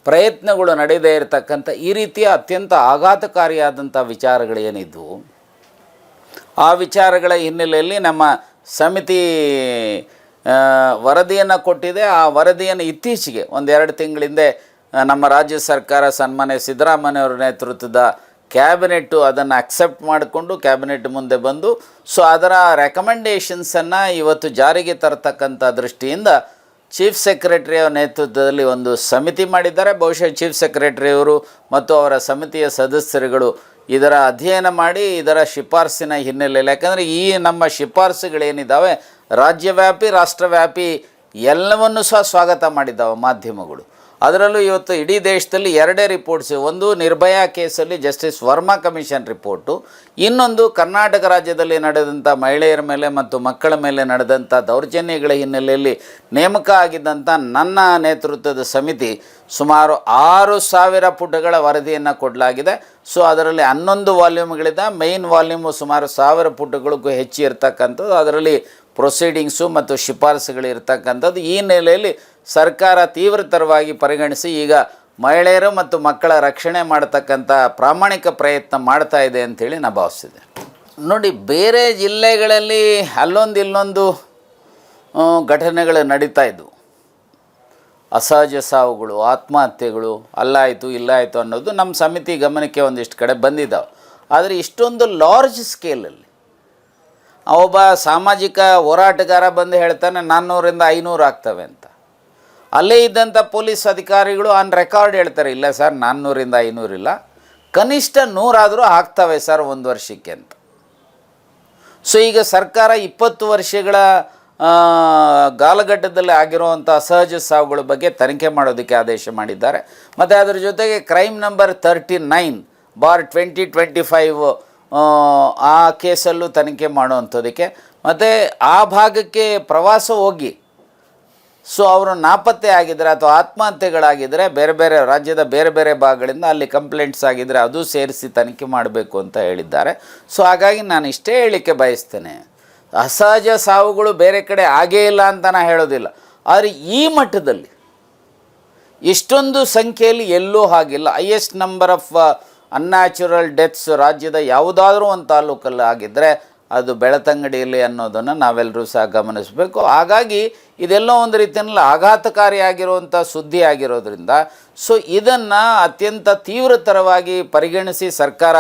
ಪ್ರಯತ್ನಗಳು ನಡೆಯದೇ ಇರತಕ್ಕಂಥ ಈ ರೀತಿಯ ಅತ್ಯಂತ ಆಘಾತಕಾರಿಯಾದಂಥ ವಿಚಾರಗಳೇನಿದ್ವು. ಆ ವಿಚಾರಗಳ ಹಿನ್ನೆಲೆಯಲ್ಲಿ ನಮ್ಮ ಸಮಿತಿ ವರದಿಯನ್ನು ಕೊಟ್ಟಿದೆ. ಆ ವರದಿಯನ್ನು ಇತ್ತೀಚೆಗೆ ಒಂದೆರಡು ತಿಂಗಳಿಂದೆ ನಮ್ಮ ರಾಜ್ಯ ಸರ್ಕಾರ ಸನ್ಮಾನ್ಯ ಸಿದ್ದರಾಮಯ್ಯವರ ನೇತೃತ್ವದ ಕ್ಯಾಬಿನೆಟ್ಟು ಅದನ್ನು ಅಕ್ಸೆಪ್ಟ್ ಮಾಡಿಕೊಂಡು ಕ್ಯಾಬಿನೆಟ್ ಮುಂದೆ ಬಂದು, ಸೊ ಅದರ ರೆಕಮೆಂಡೇಷನ್ಸನ್ನು ಇವತ್ತು ಜಾರಿಗೆ ತರತಕ್ಕಂಥ ದೃಷ್ಟಿಯಿಂದ ಚೀಫ್ ಸೆಕ್ರೆಟರಿಯ ನೇತೃತ್ವದಲ್ಲಿ ಒಂದು ಸಮಿತಿ ಮಾಡಿದ್ದಾರೆ. ಬಹುಶಃ ಚೀಫ್ ಸೆಕ್ರೆಟರಿಯವರು ಮತ್ತು ಅವರ ಸಮಿತಿಯ ಸದಸ್ಯರುಗಳು ಇದರ ಅಧ್ಯಯನ ಮಾಡಿ ಇದರ ಶಿಫಾರಸಿನ ಹಿನ್ನೆಲೆಯಲ್ಲಿ. ಯಾಕಂದರೆ ಈ ನಮ್ಮ ಶಿಫಾರಸುಗಳೇನಿದ್ದಾವೆ ರಾಜ್ಯವ್ಯಾಪಿ ರಾಷ್ಟ್ರವ್ಯಾಪಿ ಎಲ್ಲವನ್ನೂ ಸಹ ಸ್ವಾಗತ ಮಾಡಿದ್ದಾವೆ ಮಾಧ್ಯಮಗಳು. ಅದರಲ್ಲೂ ಇವತ್ತು ಇಡೀ ದೇಶದಲ್ಲಿ ಎರಡೇ ರಿಪೋರ್ಟ್ಸ್ ಒಂದು ನಿರ್ಭಯಾ ಕೇಸಲ್ಲಿ ಜಸ್ಟಿಸ್ ವರ್ಮಾ ಕಮಿಷನ್ ರಿಪೋರ್ಟು. ಇನ್ನೊಂದು ಕರ್ನಾಟಕ ರಾಜ್ಯದಲ್ಲಿ ನಡೆದಂಥ ಮಹಿಳೆಯರ ಮೇಲೆ ಮತ್ತು ಮಕ್ಕಳ ಮೇಲೆ ನಡೆದಂಥ ದೌರ್ಜನ್ಯಗಳ ಹಿನ್ನೆಲೆಯಲ್ಲಿ ನೇಮಕ ಆಗಿದ್ದಂಥ ನನ್ನ ನೇತೃತ್ವದ ಸಮಿತಿ ಸುಮಾರು ಆರು ಸಾವಿರ ಪುಟಗಳ ವರದಿಯನ್ನು ಕೊಡಲಾಗಿದೆ. ಸೊ, ಅದರಲ್ಲಿ ಹನ್ನೊಂದು ವಾಲ್ಯೂಮ್ಗಳಿಂದ. ಮೇಯ್ನ್ ವಾಲ್ಯೂಮು ಸುಮಾರು ಸಾವಿರ ಪುಟಗಳಿಗೂ ಹೆಚ್ಚು ಇರ್ತಕ್ಕಂಥದ್ದು ಅದರಲ್ಲಿ ಪ್ರೊಸೀಡಿಂಗ್ಸು ಮತ್ತು ಶಿಫಾರಸುಗಳು ಇರ್ತಕ್ಕಂಥದ್ದು ಈ ನೆಲೆಯಲ್ಲಿ ಸರ್ಕಾರ ತೀವ್ರತರವಾಗಿ ಪರಿಗಣಿಸಿ ಈಗ ಮಹಿಳೆಯರು ಮತ್ತು ಮಕ್ಕಳ ರಕ್ಷಣೆ ಮಾಡತಕ್ಕಂಥ ಪ್ರಾಮಾಣಿಕ ಪ್ರಯತ್ನ ಮಾಡ್ತಾ ಇದೆ ಅಂಥೇಳಿ ನಾನು ಭಾವಿಸಿದೆ ನೋಡಿ, ಬೇರೆ ಜಿಲ್ಲೆಗಳಲ್ಲಿ ಅಲ್ಲೊಂದು ಇಲ್ಲೊಂದು ಘಟನೆಗಳು ನಡೀತಾ ಇದ್ದವು ಅಸಹಜ ಸಾವುಗಳು, ಆತ್ಮಹತ್ಯೆಗಳು, ಅಲ್ಲಾಯಿತು, ಇಲ್ಲಾಯಿತು ಅನ್ನೋದು ನಮ್ಮ ಸಮಿತಿ ಗಮನಕ್ಕೆ ಒಂದಿಷ್ಟು ಕಡೆ ಬಂದಿದ್ದಾವೆ. ಆದರೆ ಇಷ್ಟೊಂದು ಲಾರ್ಜ್ ಸ್ಕೇಲಲ್ಲಿ ಒಬ್ಬ ಸಾಮಾಜಿಕ ಹೋರಾಟಗಾರ ಬಂದು ಹೇಳ್ತಾನೆ, ನಾನ್ನೂರಿಂದ ಐನೂರು ಆಗ್ತವೆ ಅಂತ. ಅಲ್ಲೇ ಇದ್ದಂಥ ಪೊಲೀಸ್ ಅಧಿಕಾರಿಗಳು ಆನ್ ರೆಕಾರ್ಡ್ ಹೇಳ್ತಾರೆ, ಇಲ್ಲ ಸರ್, ನಾನ್ನೂರಿಂದ ಐನೂರಿಲ್ಲ ಕನಿಷ್ಠ ನೂರಾದರೂ ಆಗ್ತವೆ ಸರ್ ಒಂದು ವರ್ಷಕ್ಕೆ ಅಂತ. ಸೊ ಈಗ ಸರ್ಕಾರ ಇಪ್ಪತ್ತು ವರ್ಷಗಳ ಗಾಲಘಟ್ಟದಲ್ಲಿ ಆಗಿರುವಂಥ ಅಸಹಜ ಸಾವುಗಳ ಬಗ್ಗೆ ತನಿಖೆ ಮಾಡೋದಕ್ಕೆ ಆದೇಶ ಮಾಡಿದ್ದಾರೆ. ಮತ್ತು ಅದರ ಜೊತೆಗೆ crime number thirty nine bar twenty twenty five ಆ ಕೇಸಲ್ಲೂ ತನಿಖೆ ಮಾಡುವಂಥದ್ದಕ್ಕೆ. ಮತ್ತು ಆ ಭಾಗಕ್ಕೆ ಪ್ರವಾಸ ಹೋಗಿ ಸೊ ಅವರು ನಾಪತ್ತೆ ಆಗಿದ್ದರೆ ಅಥವಾ ಆತ್ಮಹತ್ಯೆಗಳಾಗಿದ್ದರೆ ಬೇರೆ ಬೇರೆ ರಾಜ್ಯದ ಬೇರೆ ಬೇರೆ ಭಾಗಗಳಿಂದ ಅಲ್ಲಿ ಕಂಪ್ಲೇಂಟ್ಸ್ ಆಗಿದ್ದರೆ ಅದು ಸೇರಿಸಿ ತನಿಖೆ ಮಾಡಬೇಕು ಅಂತ ಹೇಳಿದ್ದಾರೆ. ಸೊ ಹಾಗಾಗಿ ನಾನು ಇಷ್ಟೇ ಹೇಳಿಕೆ ಬಯಸ್ತೇನೆ. ಅಸಹಜ ಸಾವುಗಳು ಬೇರೆ ಕಡೆ ಆಗೇ ಇಲ್ಲ ಅಂತ ನಾನು ಹೇಳೋದಿಲ್ಲ. ಆದರೆ ಈ ಮಟ್ಟದಲ್ಲಿ ಇಷ್ಟೊಂದು ಸಂಖ್ಯೆಯಲ್ಲಿ ಎಲ್ಲೂ ಆಗಿಲ್ಲ highest number of unnatural deaths ರಾಜ್ಯದ ಯಾವುದಾದ್ರೂ ಒಂದು ತಾಲೂಕಲ್ಲಿ ಆಗಿದ್ದರೆ ಅದು ಬೆಳತಂಗಡಿಯಲ್ಲಿ ಅನ್ನೋದನ್ನು ನಾವೆಲ್ಲರೂ ಸಹ ಗಮನಿಸಬೇಕು. ಹಾಗಾಗಿ ಇದೆಲ್ಲೋ ಒಂದು ರೀತಿಯಲ್ಲಿ ಆಘಾತಕಾರಿಯಾಗಿರುವಂಥ ಸುದ್ದಿ ಆಗಿರೋದ್ರಿಂದ, ಸೊ ಇದನ್ನು ಅತ್ಯಂತ ತೀವ್ರತರವಾಗಿ ಪರಿಗಣಿಸಿ ಸರ್ಕಾರ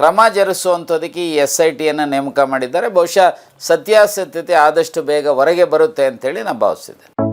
ಕ್ರಮ ಜರುಗಿಸುವಂಥದಕ್ಕೆ ಈ ಎಸ್ ಐ ಟಿಯನ್ನು ನೇಮಕ ಮಾಡಿದ್ದಾರೆ. ಬಹುಶಃ ಸತ್ಯಾಸತ್ಯತೆ ಆದಷ್ಟು ಬೇಗ ಹೊರಗೆ ಬರುತ್ತೆ ಅಂತೇಳಿ ನಾನು ಭಾವಿಸಿದೆ